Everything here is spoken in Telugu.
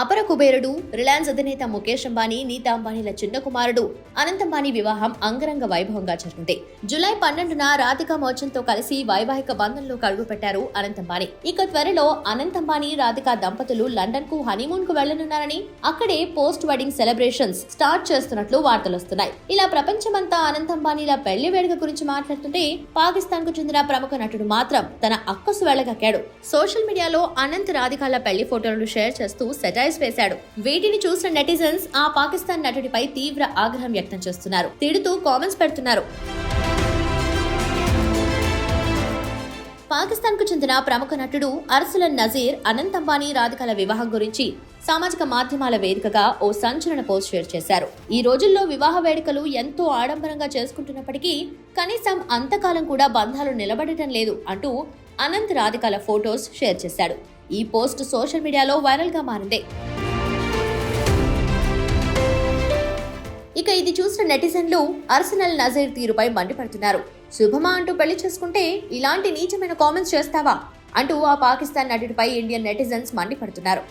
అపర కుబేరుడు రిలయన్స్ అధినేత ముఖేష్ అంబానీ నీతా అంబానీల చిన్న కుమారుడు అనంత్ అంబానీ వివాహం అంగరంగ వైభవంగా జరిగింది. జూలై పన్నెండున రాధికా మోచన్తో కలిసి వైవాహిక బంధంలో కడుగు పెట్టారు అనంత్ అంబానీ. ఇక త్వరలో అనంత్ అంబానీ రాధికా దంపతులు లండన్కు హనీమూన్కు వెళ్ళనున్నారని అక్కడే పోస్ట్ వెడ్డింగ్ సెలబ్రేషన్స్ స్టార్ట్ చేస్తున్నట్లు వార్తలు వస్తున్నాయి. ఇలా ప్రపంచమంతా అనంత్ అంబానీల పెళ్ళి వేడుక గురించి మాట్లాడుతుంటే పాకిస్తాన్కు చెందిన ప్రముఖ నటుడు మాత్రం తన అక్కసు వెళ్ళగక్కాడు. సోషల్ మీడియాలో అనంత్ రాధికాల పెళ్ళి ఫోటోలను షేర్ చేస్తూ సెటైర్స్ వేశాడు. వీటిని చూసిన నెటిజన్స్ ఆ పాకిస్తాన్ నటుడిపై తీవ్ర ఆగ్రహం వ్యక్తం చేస్తున్నారు. తిడుతూ కామెంట్స్ పెడుతున్నారు. పాకిస్తాన్కు చెందిన ప్రముఖ నటుడు అర్సలన్ నజీర్ అనంత్ అంబానీ రాధికల వివాహం గురించి సామాజిక మాధ్యమాల వేదికగా ఓ సంచలన పోస్ట్ షేర్ చేశారు. ఈ రోజుల్లో వివాహ వేడుకలు ఎంతో ఆడంబరంగా చేసుకుంటున్నప్పటికీ కనీసం అంతకాలం కూడా బంధాలు నిలబడటం లేదు అంటూ అనంత్ రాధికల ఫోటోస్ షేర్ చేశాడు. ఈ పోస్ట్ సోషల్ మీడియాలో వైరల్గా మారింది. ఇక ఇది చూసిన నెటిజన్లు అర్సనల్ నజీర్ తీరుపై మండిపడుతున్నారు. శుభమా అంటూ పెళ్ళి చేసుకుంటే ఇలాంటి నీచమైన కామెంట్స్ చేస్తావా? అంటూ ఆ పాకిస్తాన్ నటుడిపై ఇండియన్ నెటిజన్స్ మండిపడుతున్నారు.